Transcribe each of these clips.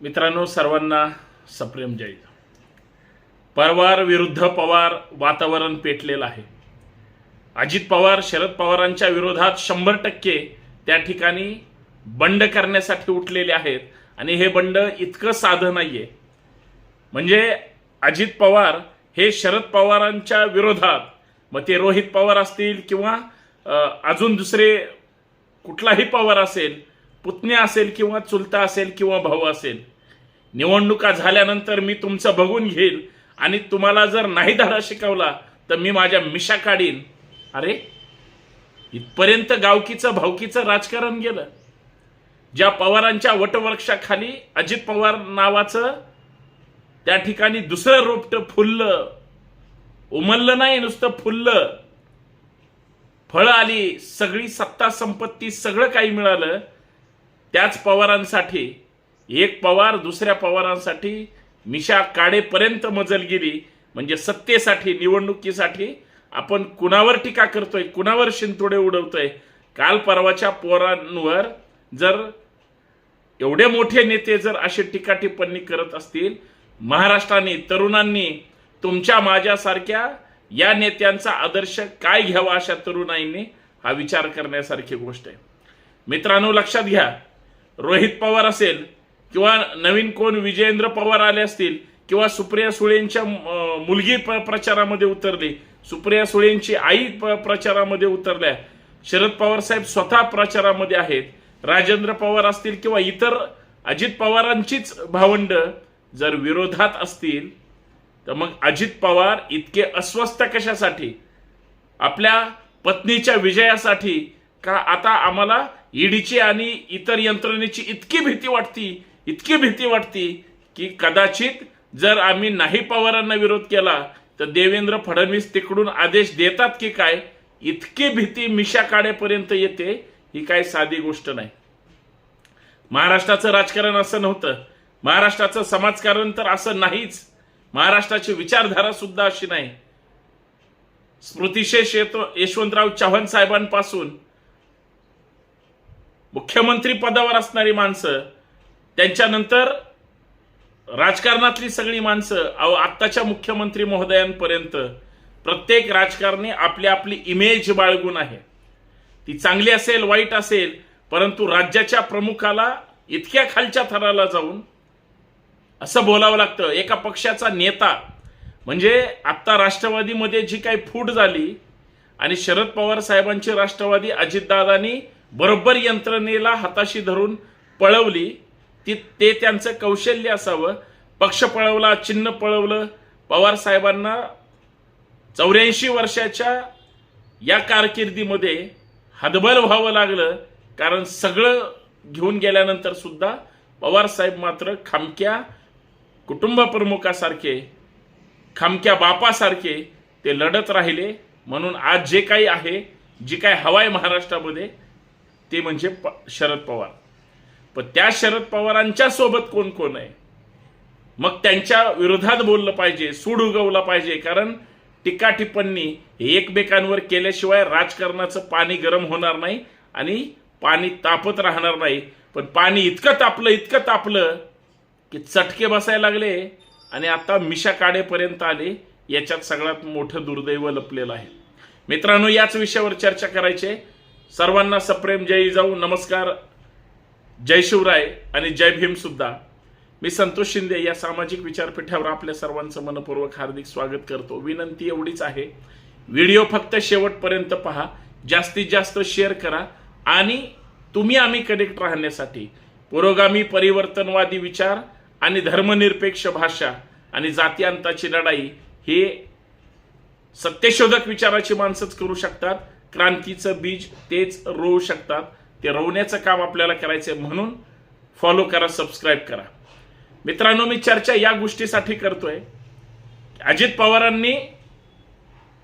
मित्रांनो सर्वांना सप्रेम जय. परवार विरुद्ध पवार वातावरण पेटलेलं आहे. अजित पवार शरद पवारांच्या विरोधात शंभर टक्के त्या ठिकाणी बंड करण्यासाठी उठलेले आहेत आणि हे बंड इतकं साधं नाहीये. म्हणजे अजित पवार हे शरद पवारांच्या विरोधात मग ते रोहित पवार असतील किंवा अजून दुसरे कुठलाही पवार असेल पुतण्या असेल किंवा चुलता असेल किंवा भाऊ असेल निवडणुका झाल्यानंतर मी तुमचं बघून घेईल आणि तुम्हाला जर नाही धडा शिकवला तर मी माझ्या मिशा काढीन. अरे इथपर्यंत गावकीचं भावकीचं राजकारण गेलं. ज्या पवारांच्या वटवृक्षाखाली अजित पवार नावाचं त्या ठिकाणी दुसरं रोपटं फुललं. उमललं नाही नुसतं फुललं. फळं आली सगळी सत्ता संपत्ती सगळं काही मिळालं. त्याच पवारांसाठी एक पवार दुसऱ्या पवारांसाठी मिशा काडेपर्यंत मजल गेली. म्हणजे सत्तेसाठी निवडणुकीसाठी आपण कुणावर टीका करतोय कुणावर शिंतोडे उडवतोय? काल परवाच्या पोरांवर जर एवढे मोठे नेते जर अशी टीका टिप्पणी करत असतील महाराष्ट्राने तरुणांनी तुमच्या माझ्यासारख्या या नेत्यांचा आदर्श काय घ्यावा अशा तरुणाईंनी हा विचार करण्यासारखी गोष्ट आहे. मित्रांनो लक्षात घ्या रोहित पवार असेल किंवा नवीन कोण विजयेंद्र पवार आले असतील किंवा सुप्रिया सुळेंच्या मुलगी प- प्रचारामध्ये उतरली सुप्रिया सुळेंची आई प- प्रचारामध्ये उतरल्या शरद पवार साहेब स्वतः प्रचारामध्ये आहेत राजेंद्र पवार असतील किंवा इतर अजित पवारांचीच भावंड जर विरोधात असतील तर मग अजित पवार इतके अस्वस्थ कशासाठी? आपल्या पत्नीच्या विजयासाठी? का आता आम्हाला ईडीची आणि इतर यंत्रणेची इतकी भीती वाटती इतकी भीती वाटती की कदाचित जर आम्ही नाही पवारांना विरोध केला तर देवेंद्र फडणवीस तिकडून आदेश देतात की काय? इतकी भीती मिशा काढेपर्यंत येते ही काय साधी गोष्ट नाही. महाराष्ट्राचं राजकारण असं नव्हतं. महाराष्ट्राचं समाजकारण तर असं नाहीच. महाराष्ट्राची विचारधारा सुद्धा अशी नाही. स्मृतिशेष येतो यशवंतराव चव्हाण साहेबांपासून मुख्यमंत्री पदावर असणारी माणसं त्यांच्यानंतर राजकारणातली सगळी माणसं अहो आत्ताच्या मुख्यमंत्री महोदयांपर्यंत प्रत्येक राजकारणी आपली आपली इमेज बाळगून आहे. ती चांगली असेल वाईट असेल परंतु राज्याच्या प्रमुखाला इतक्या खालच्या थराला जाऊन असं बोलावं लागतं. एका पक्षाचा नेता म्हणजे आत्ता राष्ट्रवादीमध्ये जी काही फूट झाली आणि शरद पवार साहेबांची राष्ट्रवादी अजितदादांनी बरोबर यंत्रणेला हाताशी धरून पळवली ती ते त्यांचं कौशल्य असावं. पक्ष पळवला चिन्ह पळवलं. पवार साहेबांना चौऱ्याऐंशी वर्षाच्या या कारकिर्दीमध्ये हदबल व्हावं लागलं कारण सगळं घेऊन गेल्यानंतर सुद्धा पवारसाहेब मात्र खामक्या कुटुंब प्रमुखासारखे खामक्या बापासारखे ते लढत राहिले. म्हणून आज जे काही आहे जी काय हवाय आहे महाराष्ट्रामध्ये ते म्हणजे प- शरद पवार. पण त्या शरद पवारांच्या सोबत कोण कोण आहे? मग त्यांच्या विरोधात बोललं पाहिजे सूड उगवला पाहिजे कारण टीका टिप्पणी एकमेकांवर केल्याशिवाय राजकारणाचं पाणी गरम होणार नाही आणि पाणी तापत राहणार नाही. पण पाणी इतकं तापलं इतकं तापलं की चटके बसायला लागले आणि आता मिशा काडेपर्यंत आले याच्यात सगळ्यात मोठं दुर्दैव लपलेलं आहे. मित्रांनो याच विषयावर चर्चा करायची आहे. सर्वांना सप्रेम जय जाऊ नमस्कार. जय शिवराय आणि जय भीम सुद्धा. मी संतोष शिंदे या सामाजिक विचारपीठावर आपल्या सर्वांचं मनपूर्वक हार्दिक स्वागत करतो. विनंती एवढीच आहे. व्हिडिओ फक्त शेवटपर्यंत पहा. जास्तीत जास्त शेअर करा. आणि तुम्ही आम्ही कनेक्ट राहण्यासाठी पुरोगामी परिवर्तनवादी विचार आणि धर्मनिरपेक्ष भाषा आणि जातीयांताची लढाई हे सत्यशोधक विचाराची माणसंच करू शकतात. क्रांतीचं बीज तेच रोवू शकतात. ते रोवण्याचं काम आपल्याला करायचंय म्हणून फॉलो करा सबस्क्राईब करा. मित्रांनो मी चर्चा या गोष्टीसाठी करतोय. अजित पवारांनी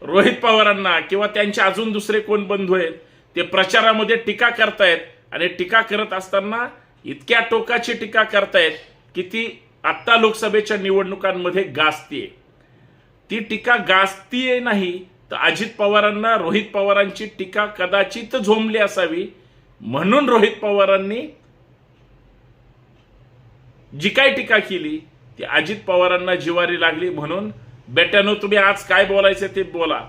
रोहित पवारांना किंवा त्यांचे अजून दुसरे कोण बंधू आहेत ते प्रचारामध्ये टीका करतायत आणि टीका करत असताना इतक्या टोकाची टीका करतायत की ती आत्ता लोकसभेच्या निवडणुकांमध्ये गाजतीये. ती टीका गाजतीये नाही तर अजित पवारांना रोहित पवारांची टीका कदाचित झोंबली असावी. म्हणून रोहित पवारांनी जी काय टीका केली ती अजित पवारांना जिवारी लागली म्हणून. बेट्यानो तुम्ही आज काय बोलायचं ते बोला.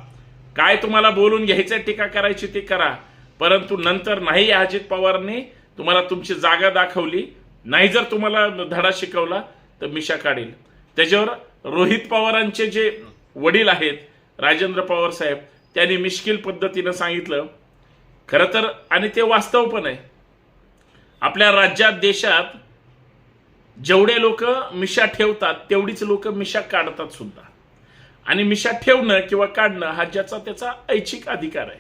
काय तुम्हाला बोलून घ्यायचं टीका करायची ते करा. परंतु नंतर नाही अजित पवारांनी तुम्हाला तुमची जागा दाखवली. नाही जर तुम्हाला धडा शिकवला तर मिशा काढेल. त्याच्यावर रोहित पवारांचे जे वडील आहेत राजेंद्र पवार साहेब त्यांनी मिश्किल पद्धतीनं सांगितलं. खरं तर आणि ते वास्तव पण आहे. आपल्या राज्यात देशात जेवढे लोक मिशा ठेवतात तेवढीच लोक मिशा काढतात सुद्धा. आणि मिशा ठेवणं किंवा काढणं हा ज्याचा त्याचा ऐच्छिक अधिकार आहे.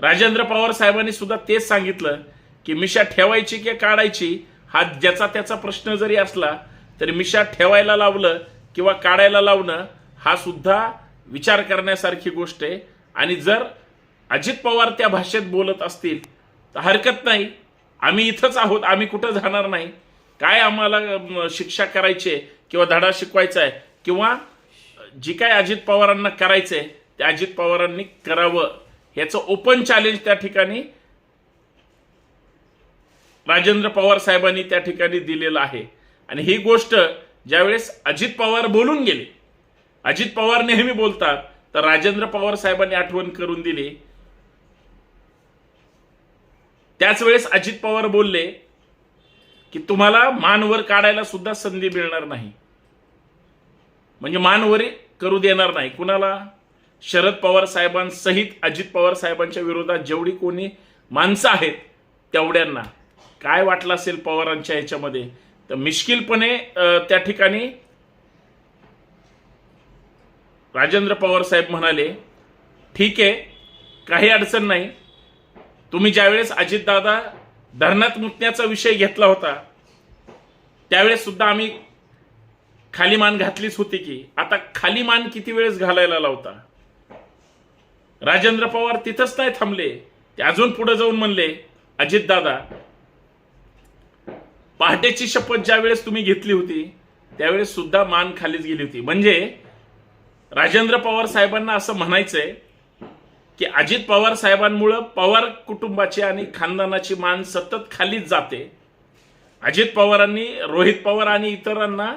राजेंद्र पवार साहेबांनी सुद्धा तेच सांगितलं की मिशा ठेवायची किंवा काढायची हा ज्याचा त्याचा प्रश्न जरी असला तरी मिशा ठेवायला लावलं किंवा काढायला लावणं हा सुद्धा विचार करण्यासारखी गोष्ट आहे. आणि जर अजित पवार त्या भाषेत बोलत असतील तर हरकत नाही. आम्ही इथंच आहोत आम्ही कुठं जाणार नाही. काय आम्हाला शिक्षा करायची आहे किंवा धडा शिकवायचा आहे किंवा जी काय अजित पवारांना करायचंय ते अजित पवारांनी करावं. याचं ओपन चॅलेंज त्या ठिकाणी राजेंद्र पवार साहेबांनी त्या ठिकाणी दिलेलं आहे. आणि ही गोष्ट ज्यावेळेस अजित पवार बोलून गेले अजित पवार नेहमी बोलतात तर राजेंद्र पवार साहेबांनी आठवण करून दिली. त्याच वेळेस अजित पवार बोलले की तुम्हाला मानवर काढायला सुद्धा संधी मिळणार नाही. म्हणजे मानवरी करू देणार नाही. कुणाला? शरद पवार साहेबांसहित अजित पवार साहेबांच्या विरोधात जेवढी कोणी माणसं आहेत तेवढ्यांना. काय वाटलं असेल पवारांच्या ह्याच्यामध्ये तर मिश्किलपणे त्या ठिकाणी राजेंद्र पवार साहेब म्हणाले ठीक आहे काही अडचण नाही. तुम्ही ज्यावेळेस अजितदादा धरणात मुतण्याचा विषय घेतला होता त्यावेळेस सुद्धा आम्ही खाली मान घातलीच होती की आता खाली मान किती वेळेस घालायला लावता? राजेंद्र पवार तिथंच नाही थांबले. ते अजून पुढे जाऊन म्हणले अजितदादा पहाटेची शपथ ज्या वेळेस तुम्ही घेतली होती त्यावेळेस सुद्धा मान खालीच गेली होती. म्हणजे राजेंद्र पवार साहेबांना असं म्हणायचंय की अजित पवार साहेबांमुळं पवार कुटुंबाची आणि खानदानाची मान सतत खालीच जाते. अजित पवारांनी रोहित पवार आणि इतरांना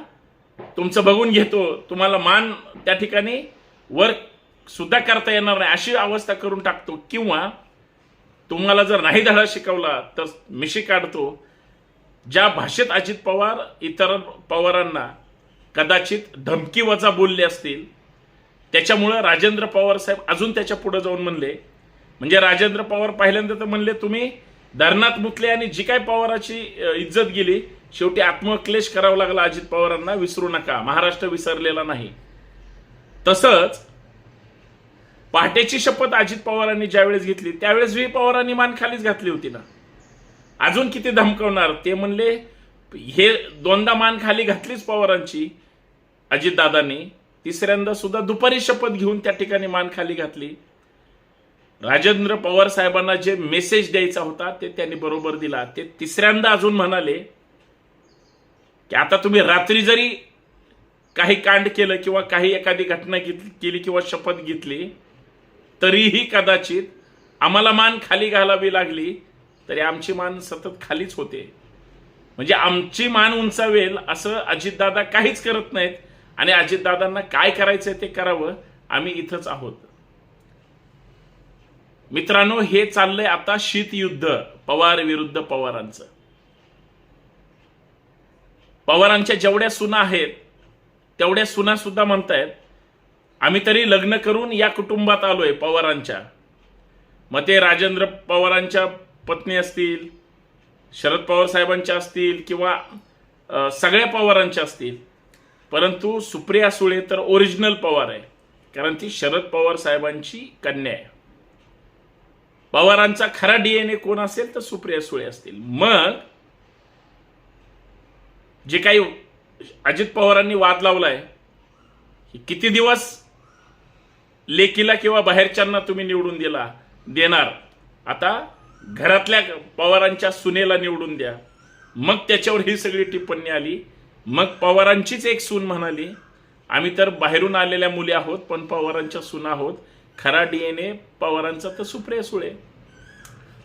तुमचं बघून घेतो तुम्हाला मान त्या ठिकाणी वर सुद्धा करता येणार नाही. अशी अवस्था करून टाकतो. किंवा तुम्हाला जर नाही धडा शिकवला तर मिशी काढतो. ज्या भाषेत अजित पवार इतर पवारांना कदाचित धमकी वजा बोलले असतील त्याच्यामुळं राजेंद्र पवार साहेब अजून त्याच्या पुढे जाऊन म्हणले. म्हणजे राजेंद्र पवार पहिल्यांदा तर म्हणले तुम्ही धरणात मुतले आणि जी काय पवाराची इज्जत गेली शेवटी आत्मक्लेश करावा लागला अजित पवारांना विसरू नका. महाराष्ट्र विसरलेला नाही. तसंच पहाटेची शपथ अजित पवारांनी ज्यावेळेस घेतली त्यावेळेस व्ही पवारांनी मान खालीच घातली होती ना. अजून किती धमकवणार? ते म्हणले हे दोनदा मान खाली घातलीच पवारांची अजितदादांनी. तिसऱ्यांदा सुद्धा दुपारी शपथ घेऊन त्या ठिकाणी मान खाली घातली. राजेंद्र पवार साहेबांना जे मेसेज द्यायचा होता ते त्यांनी बरोबर दिला. ते तिसऱ्यांदा अजून म्हणाले की आता तुम्ही रात्री जरी काही कांड केलं किंवा काही एखादी घटना केली किंवा शपथ घेतली तरीही कदाचित आम्हाला मान खाली घालावी लागली तरी आमची मान सतत खालीच होते. म्हणजे आमची मान उंचावेल असं अजितदादा काहीच करत नाहीत. आणि अजितदादांना काय करायचंय ते करावं आम्ही इथंच आहोत. मित्रांनो हे चाललंय आता शीतयुद्ध पवार विरुद्ध पवारांचं. पवारांच्या जेवढ्या सुना आहेत तेवढ्या सुना सुद्धा म्हणतायत आम्ही तरी लग्न करून या कुटुंबात आलोय पवारांच्या. मग ते राजेंद्र पवारांच्या पत्नी असतील शरद पवार साहेबांच्या असतील किंवा सगळ्या पवारांच्या असतील. परंतु सुप्रिया सुळे तर ओरिजिनल पवार आहे. कारण ती शरद पवार साहेबांची कन्या आहे. पवारांचा खरा डीएनए कोण असेल तर सुप्रिया सुळे असतील. मग जे काही अजित पवारांनी वाद लावलाय किती दिवस लेकीला किंवा बाहेरच्यांना तुम्ही निवडून दिला देणार? आता घरातल्या पवारांच्या सुनेला निवडून द्या. मग त्याच्यावर ही सगळी टिप्पणी आली. मग पवारांचीच एक सून म्हणाली आम्ही तर बाहेरून आलेल्या मुली आहोत पण पवारांच्या सुना आहोत. खरा डीएनए पवारांचा तर सुप्रिया सुळे.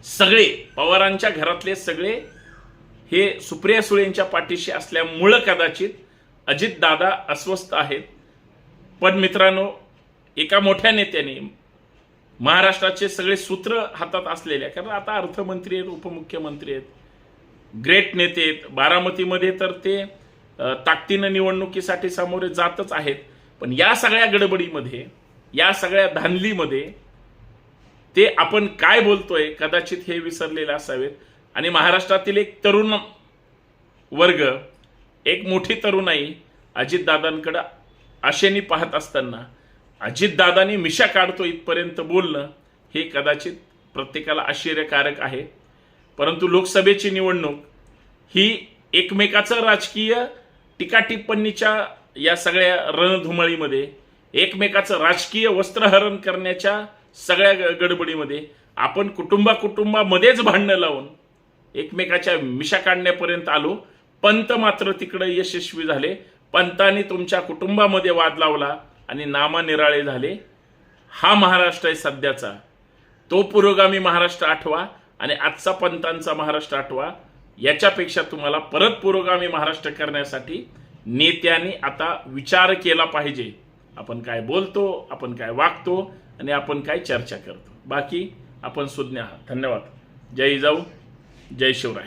सगळे पवारांच्या घरातले सगळे हे सुप्रिया सुळेंच्या पाठीशी असल्यामुळं कदाचित अजितदादा अस्वस्थ आहेत. पण मित्रांनो एका मोठ्या नेत्याने महाराष्ट्राचे सगळे सूत्र हातात असलेल्या कारण आता अर्थमंत्री आहेत उपमुख्यमंत्री आहेत ग्रेट नेते आहेत बारामतीमध्ये तर ते ताकदीनं निवडणुकीसाठी सामोरे जातच आहेत. पण या सगळ्या गडबडीमध्ये या सगळ्या धानलीमध्ये ते आपण काय बोलतोय कदाचित हे विसरलेले असावेत. आणि महाराष्ट्रातील एक तरुण वर्ग एक मोठी तरुणाई अजितदादांकडं आशेने पाहत असताना अजितदादांनी मिशा काढतो इथपर्यंत बोलणं हे कदाचित प्रत्येकाला आश्चर्यकारक आहे. परंतु लोकसभेची निवडणूक ही एकमेकाचं राजकीय टीकाटिप्पणीच्या या सगळ्या रणधुमाळीमध्ये एकमेकाचं राजकीय वस्त्रहरण करण्याच्या सगळ्या गडबडीमध्ये आपण कुटुंबा कुटुंबामध्येच भांडणं लावून एकमेकाच्या मिशा काढण्यापर्यंत आलो. पंत मात्र तिकडे यशस्वी झाले. पंतांनी तुमच्या कुटुंबामध्ये वाद लावला आणि नामानिराळे झाले. हा महाराष्ट्र आहे सध्याचा. तो पुरोगामी महाराष्ट्र आठवा आणि आजचा पंतांचा महाराष्ट्र आठवा. याच्यापेक्षा तुम्हाला परत पुरोगामी महाराष्ट्र करण्यासाठी नेत्यांनी आता विचार केला पाहिजे. आपण काय बोलतो आपण काय वागतो आणि आपण काय चर्चा करतो. बाकी आपण सुज्ञ आहात. धन्यवाद. जय जाऊ जय शिवराय.